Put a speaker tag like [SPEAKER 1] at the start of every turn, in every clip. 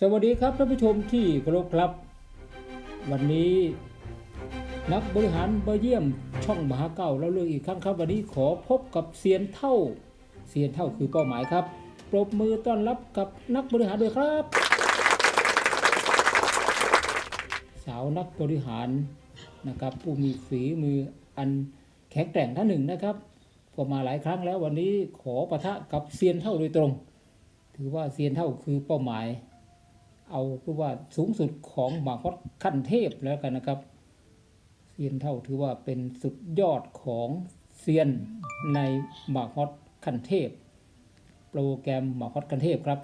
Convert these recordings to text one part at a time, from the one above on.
[SPEAKER 1] สวัสดีครับท่านผู้ชมที่เคารพครับ วันนี้นักบริหารเบอร์เยี่ยมช่องมหาเก้าเราเลือกอีกครั้งครับ วันนี้ขอพบกับเซียนเท่าเซียนเท่าคือเป้าหมายครับ ปรบมือต้อนรับกับนักบริหารด้วยครับ สาวนักบริหารนะครับ ผู้มีฝีมืออันแข็งแกร่งท่านหนึ่งนะครับก็มาหลายครั้งแล้ววันนี้ขอปะทะกับเซียนเท่าโดยตรง ถือว่าเซียนเท่าคือเป้าหมาย เอาคือว่าสูงสุดของหมากฮอตขั้นเทพแล้วกันนะครับเซียนเท่าถือว่าเป็นสุดยอดของเซียนในหมากฮอตขั้นเทพ โปรแกรมหมากฮอตขั้นเทพครับ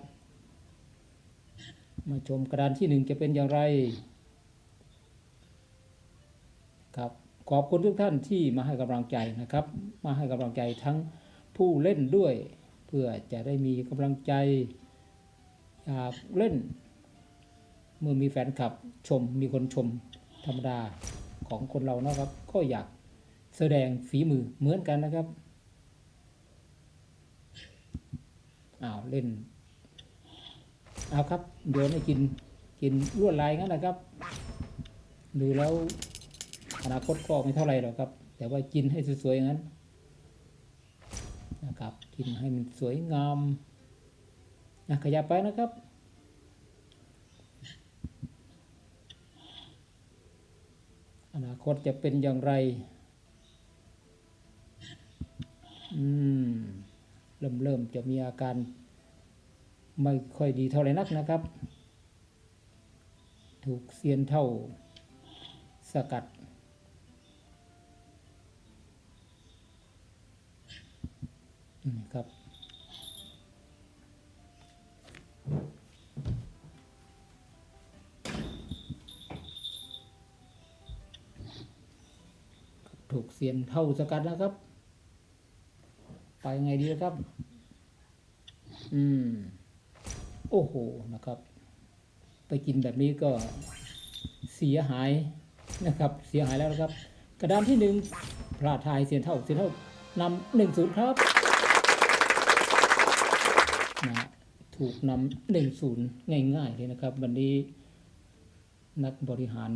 [SPEAKER 1] มาชมกระดานที่หนึ่งจะเป็นอย่างไรครับขอบคุณทุกท่านที่มาให้กำลังใจนะครับ มาให้กำลังใจทั้งผู้เล่นด้วย เพื่อจะได้มีกำลังใจอยากเล่น เมื่อมีแฟนคลับชมมีคนชมธรรมดาของคนเรานะครับ ก็อยากแสดงฝีมือเหมือนกันนะครับอ้าวเล่นเอาครับเดี๋ยวให้กินกินลวดลายงั้นนะครับ ดูแล้วอนาคตก็ไม่เท่าไหร่หรอกครับ แต่ว่ากินให้สวยๆอย่างนั้นนะครับ กินให้มันสวยงามนะขยับไปนะครับ อ นาคตจะเป็นอย่างไร อืม เริ่มเริ่มจะมีอาการ ไม่ค่อยดีเท่าไหร่นักนะครับ ถูกเซียนเท่าสกัด นี่ครับ ถูกเสียนเท่าสกัดแล้วครับ ไปไงดีครับ อืม โอ้โหนะครับ ไปกินแบบนี้ก็เสียหายนะครับ เสียหายแล้วนะครับ กระดานที่หนึ่งพลาดทายเสียนเท่าเสียนเท่านำหนึ่งศูนย์ครับนะถูกนำหนึ่งศูนย์ง่ายๆเลยนะครับ วันนี้นักบริหาร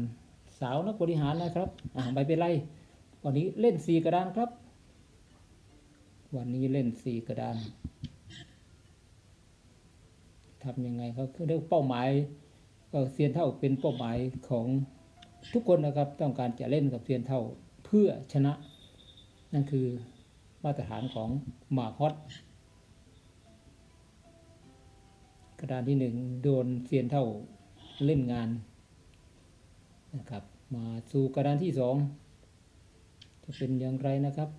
[SPEAKER 1] สาวนักบริหารนะครับอ่าไม่เป็นไร วันนี้เล่นสี่กระดานครับ วันนี้เล่นสี่กระดานทำยังไงครับคือเรื่องเป้าหมายก็เซียนเท่าเป็นเป้าหมายของทุกคนนะครับ ต้องการจะเล่นกับเซียนเท่าเพื่อชนะ นั่นคือมาตรฐานของหมาฮอตกระดานที่หนึ่งโดนเซียนเท่าเล่นงานนะครับ มาสู่กระดานที่สอง จะเป็นอย่างไรนะครับ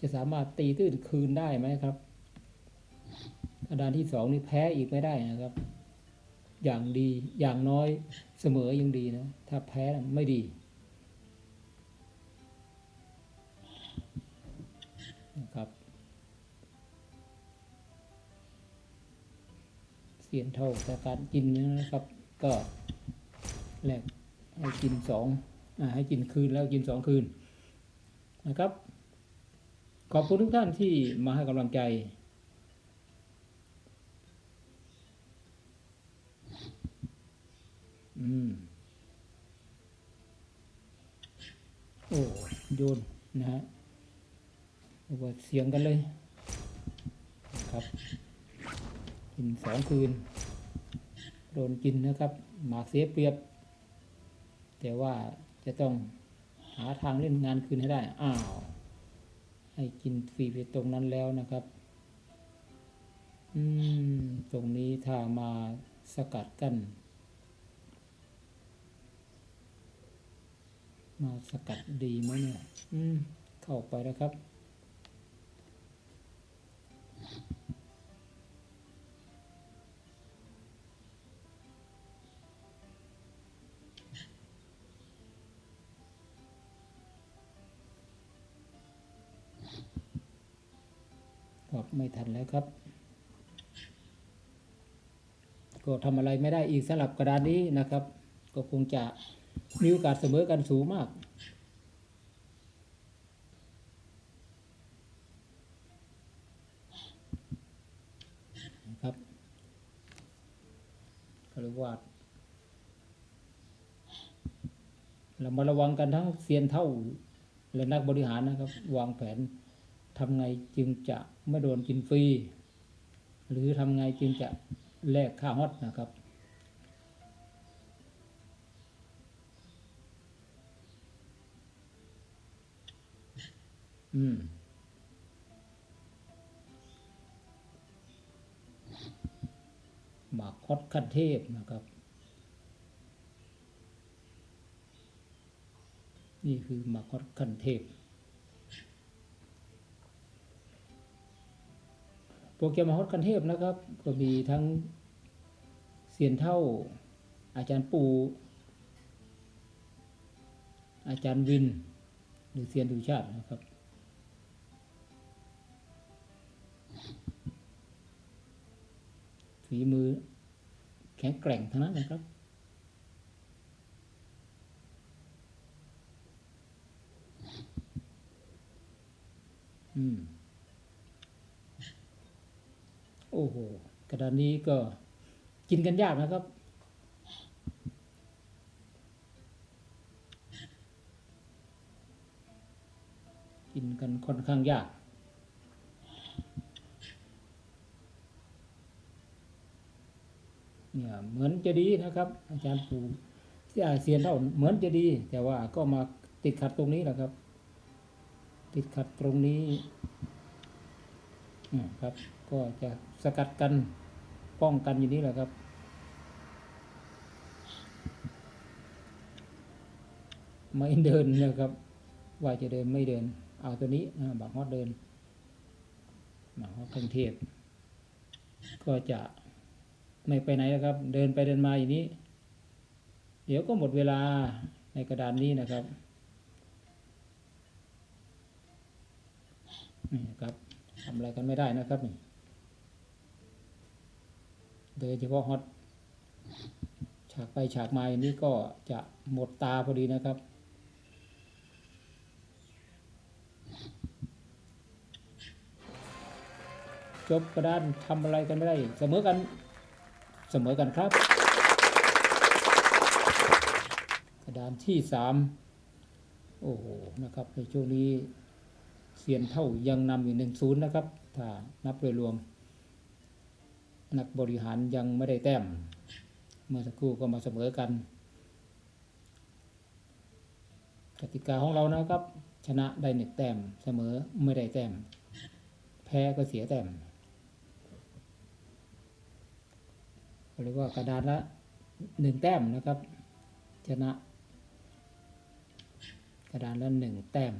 [SPEAKER 1] จะสามารถตีตื้นคืนได้ไหมครับกระดานที่สองนี่แพ้อีกไม่ได้นะครับ อย่างดีอย่างน้อยเสมอยังดีนะ ถ้าแพ้ไม่ดีนะครับเสียนเท่าแต่การกินนะครับ ก็แลกให้กินสองอให้กินคืนแล้วกินสองคืน นะครับ ขอบคุณทุกท่านที่มาให้กำลังใจ อืม โอ้โยนนะฮะเรียกว่าเสียงกันเลยนะครับกินสองคืน โดนกินนะครับ หมากเสียเปรียบ แต่ว่าจะต้อง หาทางเล่นงานคืนให้ได้ อ้าว ให้กินฟรีไปตรงนั้นแล้วนะครับ อืม ตรงนี้ถ้ามาสกัดกันมาสกัดดีไหมเนี่ย อืม เข้าไปแล้วครับ ไม่ทันแล้วครับ ก็ทำอะไรไม่ได้อีกสำหรับกระดานนี้นะครับ ก็คงจะมีโอกาสเสมอกันสูงมากนะครับก็เรียกว่าเรามาระวังกันทั้งเซียนเท่าและนักบริหารนะครับ วางแผน ทำไงจึงจะไม่โดนกินฟรีหรือทำไงจึงจะแลกค่าฮอตนะครับ อืมหมากคดขั้นเทพนะครับ นี่คือหมากคอดขั้นเทพ รแกรมหมากคดขั้นเทพนะครับ ก็มีทั้งเสียนเท่า อาจารย์ปู อาจารย์วิน หรือเซียนดูชาตินะครับ ฝีมือแข็งแกร่งทั้งนั้นนะครับอืม โอ้โหกระดานนี้ก็กินกันยากนะครับ กินกันค่อนข้างยากเนี่ยเหมือนจะดีนะครับ อาจารย์ปูที่อาเซียนเท่าเหมือนจะดี แต่ว่าก็มาติดขัดตรงนี้แหละครับ ติดขัดตรงนี้ อืมครับ ก็จะสกัดกันป้องกันอย่างนี้แหละครับ ไม่เดินนะครับ ว่าจะเดินไม่เดิน เอาตัวนี้อ่าบักฮอดเดินบักฮอดกรุงเทพก็จะไม่ไปไหนนะครับ เดินไปเดินมาอย่างนี้ เดี๋ยวก็หมดเวลาในกระดานนี้นะครับนี่นะครับ ทำอะไรกันไม่ได้นะครับนี่โดยเฉพาะฮอตฉากไปฉากมาอย่างนี้ก็จะหมดตาพอดีนะครับ จบกระดานทำอะไรกันไม่ได้ เสมอกันเสมอกันครับ กระดานที่สามโอ้โหนะครับในช่วงนี้ เสียนเท่ายังนำอยู่หนึ่งศูนย์นะครับ ถ้านับโดยรวม นักบริหารยังไม่ได้แต้ม เมื่อสักครู่ก็มาเสมอกันกติกาของเรานะครับ ชนะได้หนึ่งแต้มเสมอไม่ได้แต้ม แพ้ก็เสียแต้มเรียกว่ากระดานละหนึ่งแต้มนะครับ ชนะ กระดานละหนึ่งแต้ม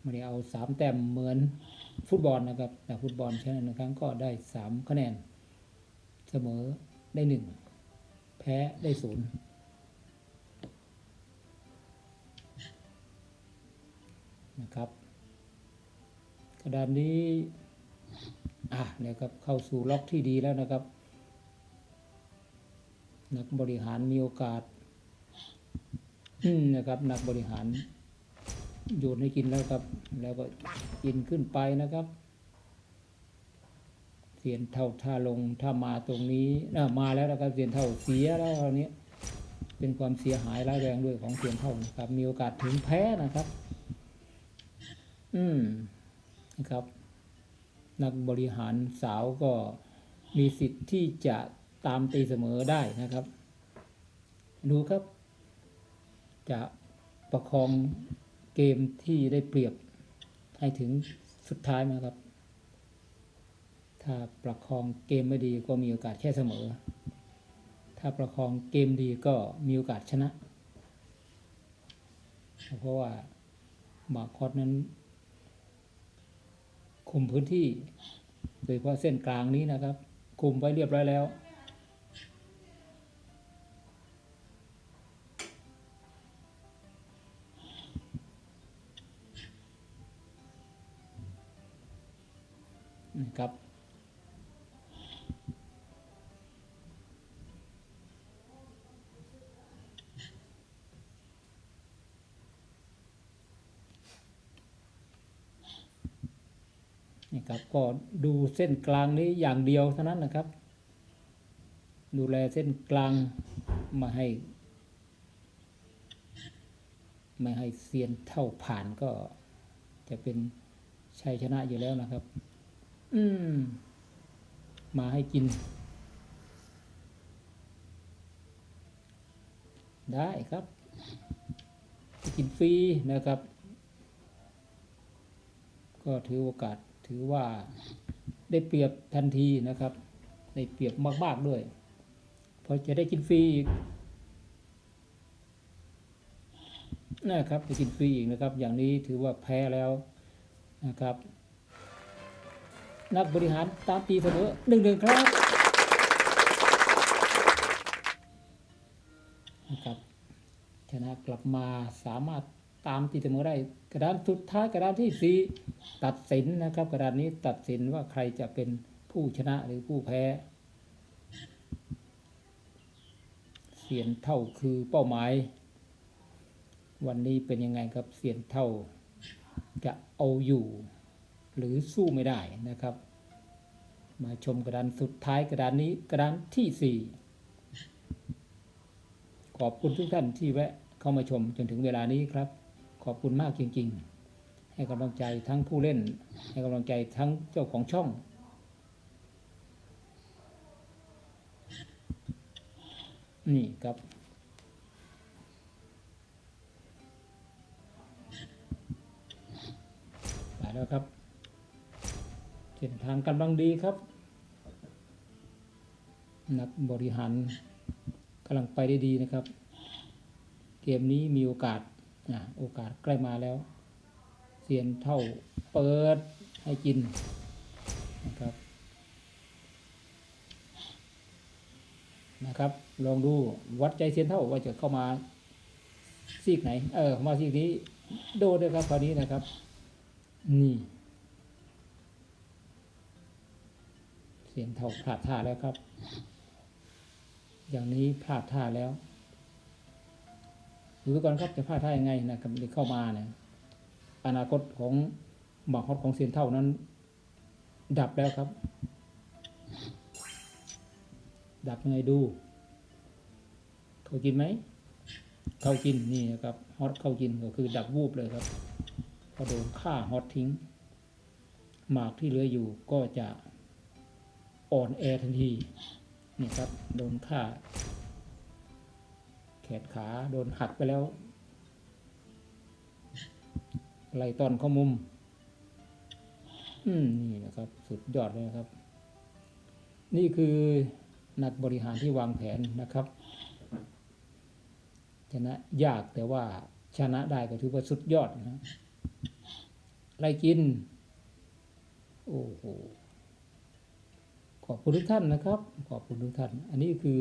[SPEAKER 1] ไม่ได้เอาสามแต้มเหมือนฟุตบอลนะครับ แต่ฟุตบอลชนะหนึ่งครั้งก็ได้สามคะแนน เสมอได้หนึ่งแพ้ได้ศูนย์นะครับกระดานนี้อะเนี่ยครับเข้าสู่ล็อกที่ดีแล้วนะครับ นักบริหารมีโอกาสนะครับนักบริหาร โยนให้กินแล้วครับ แล้วก็กินขึ้นไปนะครับ เสียนเท่าท่าลงถ้ามาตรงนี้นะมาแล้วนะครับ เสียนเท่าเสียแล้วคราวนี้เป็นความเสียหายร้ายแรงด้วยของเสียนเท่านะครับ มีโอกาสถึงแพ้นะครับ อืมนะครับ นักบริหารสาวก็มีสิทธิ์ที่จะตามตีเสมอได้นะครับ ดูครับ จะประคอง เกมที่ได้เปรียบให้ถึงสุดท้ายไหมครับ ถ้าประคองเกมไม่ดีก็มีโอกาสแค่เสมอ ถ้าประคองเกมดีก็มีโอกาสชนะ เพราะว่ามาคอสนั้น คุมพื้นที่ โดยเฉพาะเส้นกลางนี้นะครับ คุมไว้เรียบร้อยแล้ว ครับนี่ครับก็ดูเส้นกลางนี้อย่างเดียวเท่านั้นนะครับ ดูแลเส้นกลางมาให้ ไม่ให้เซียนเท่าผ่านก็จะเป็นชัยชนะอยู่แล้วนะครับ อืม มาให้กิน ได้ครับ กินฟรีนะครับ ก็ถือโอกาสถือว่าได้เปรียบทันทีนะครับ ได้เปรียบมาก ๆ ด้วย เพราะจะได้กินฟรีอีกนะครับจะกินฟรีอีกนะครับ อย่างนี้ถือว่าแพ้แล้วนะครับ นักบริหารตามตีเสมอหนึ่งหนึ่งครับนะครับชนะกลับมาสามารถตามตีเสมอได้ กระดานสุดท้ายกระดานที่สี่ตัดสินนะครับ กระดานนี้ตัดสินว่าใครจะเป็นผู้ชนะหรือผู้แพ้เสียนเท่าคือเป้าหมาย วันนี้เป็นยังไงครับเสียนเท่าจะเอาอยู่ หรือสู้ไม่ได้นะครับ มาชมกระดานสุดท้ายกระดานนี้กระดานที่สี่ขอบคุณทุกท่านที่แวะเข้ามาชมจนถึงเวลานี้ครับ ขอบคุณมากจริง ๆ ให้กำลังใจทั้งผู้เล่น ให้กำลังใจทั้งเจ้าของช่องนี่ครับ ไปแล้วครับ เส้นทางกำลังดีครับ นักบริหารกำลังไปได้ดีนะครับ เกมนี้มีโอกาสนะโอกาสใกล้มาแล้ว เสียนเท่าเปิดให้กินนะครับนะครับ ลองดูวัดใจเสียนเท่าว่าจะเข้ามาซีกไหน เออ มาซีกนี้ โดนเลยครับคราวนี้นะครับ นี่ สียงเท่าพลาดท่าแล้วครับ อย่างนี้พลาดท่าแล้วดูก่อนครับจะพลาดท่ายังไงนะครับที่เข้ามาเนี่ยอนาคตของหมากฮอตของเสียนเท่านั้น ดับแล้วครับ ดับยังไงดูเข้ากินไหมเข้ากินนี่นะครับฮอตเข้ากินก็คือดับวูบเลยครับพอโดนฆ่าฮอตทิ้งหมากที่เหลืออยู่ก็จะ อ่อนแอทันทีนี่ครับ โดนฆ่า แขนขาโดนหักไปแล้วไหลตอนเข้ามุม อืมนี่นะครับ สุดยอดเลยนะครับ นี่คือนักบริหารที่วางแผนนะครับ ชนะยากแต่ว่าชนะได้ก็ถือว่าสุดยอดนะไล่กิน โอ้โห ขอบคุณทุกท่านนะครับ ขอบคุณทุกท่าน อันนี้คือ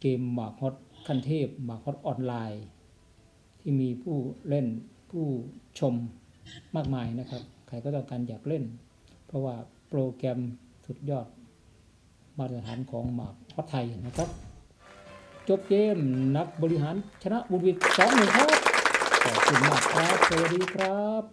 [SPEAKER 1] เกมหมากฮอตขั้นเทพหมากฮอตออนไลน์ ที่มีผู้เล่นผู้ชมมากมายนะครับ ใครก็ต้องการอยากเล่น เพราะว่าโปรแกรมสุดยอด มาตรฐานของหมากฮอตไทยนะครับ จบเกมนักบริหารชนะบุญวิทย์สองหนึ่งครับ ขอบคุณมากครับสวัสดีครับ